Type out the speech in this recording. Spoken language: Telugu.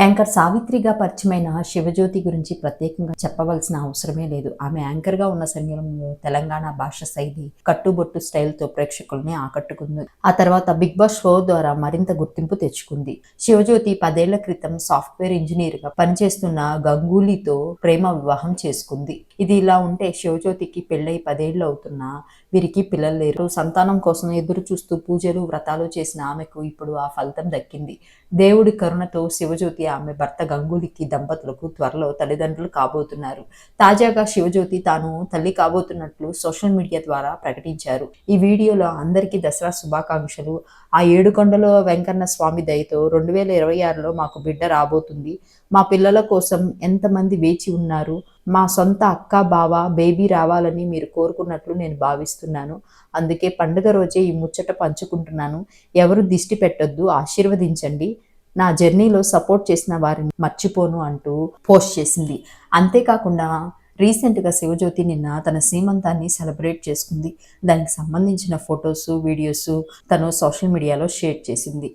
యాంకర్ సావిత్రిగా పరిచయమైన శివజ్యోతి గురించి ప్రత్యేకంగా చెప్పవలసిన అవసరమే లేదు. ఆమె యాంకర్గా ఉన్న సమయంలో తెలంగాణ భాష శైలి కట్టుబొట్టు స్టైల్తో ప్రేక్షకుల్ని ఆకట్టుకుంది. ఆ తర్వాత బిగ్ బాస్ షో ద్వారా మరింత గుర్తింపు తెచ్చుకుంది. శివజ్యోతి పదేళ్ళ క్రితం సాఫ్ట్వేర్ ఇంజనీర్గా పనిచేస్తున్న గంగూలీతో ప్రేమ వివాహం చేసుకుంది. ఇది ఇలా ఉంటే శివజ్యోతికి పెళ్ళై పదేళ్ళు అవుతున్నా వీరికి పిల్లలు లేరు. సంతానం కోసం ఎదురు చూస్తూ పూజలు వ్రతాలు చేసిన ఆమెకు ఇప్పుడు ఆ ఫలితం దక్కింది. దేవుడి కరుణతో శివజ్యోతి ఆమె భర్త గంగూలీకి దంపతులకు త్వరలో తల్లిదండ్రులు కాబోతున్నారు. తాజాగా శివజ్యోతి తాను తల్లి కాబోతున్నట్లు సోషల్ మీడియా ద్వారా ప్రకటించారు. ఈ వీడియోలో అందరికీ దసరా శుభాకాంక్షలు. ఆ ఏడుకొండలో వెంకన్న స్వామి దయతో రెండు వేల ఇరవై ఆరులో మాకు బిడ్డ రాబోతుంది. మా పిల్లల కోసం ఎంతమంది వేచి ఉన్నారు? మా సొంత అక్క బావ బేబీ రావాలని మీరు కోరుకున్నట్లు నేను భావిస్తున్నాను. అందుకే పండుగ రోజే ఈ ముచ్చట పంచుకుంటున్నాను. ఎవరు దిష్టి పెట్టొద్దు ఆశీర్వదించండి. నా జర్నీలో సపోర్ట్ చేసిన వారిని మర్చిపోను అంటూ పోస్ట్ చేసింది. అంతేకాకుండా రీసెంట్గా శివజ్యోతి నిన్న తన సీమంతాన్ని సెలబ్రేట్ చేసుకుంది. దానికి సంబంధించిన ఫొటోస్ వీడియోస్ తను సోషల్ మీడియాలో షేర్ చేసింది.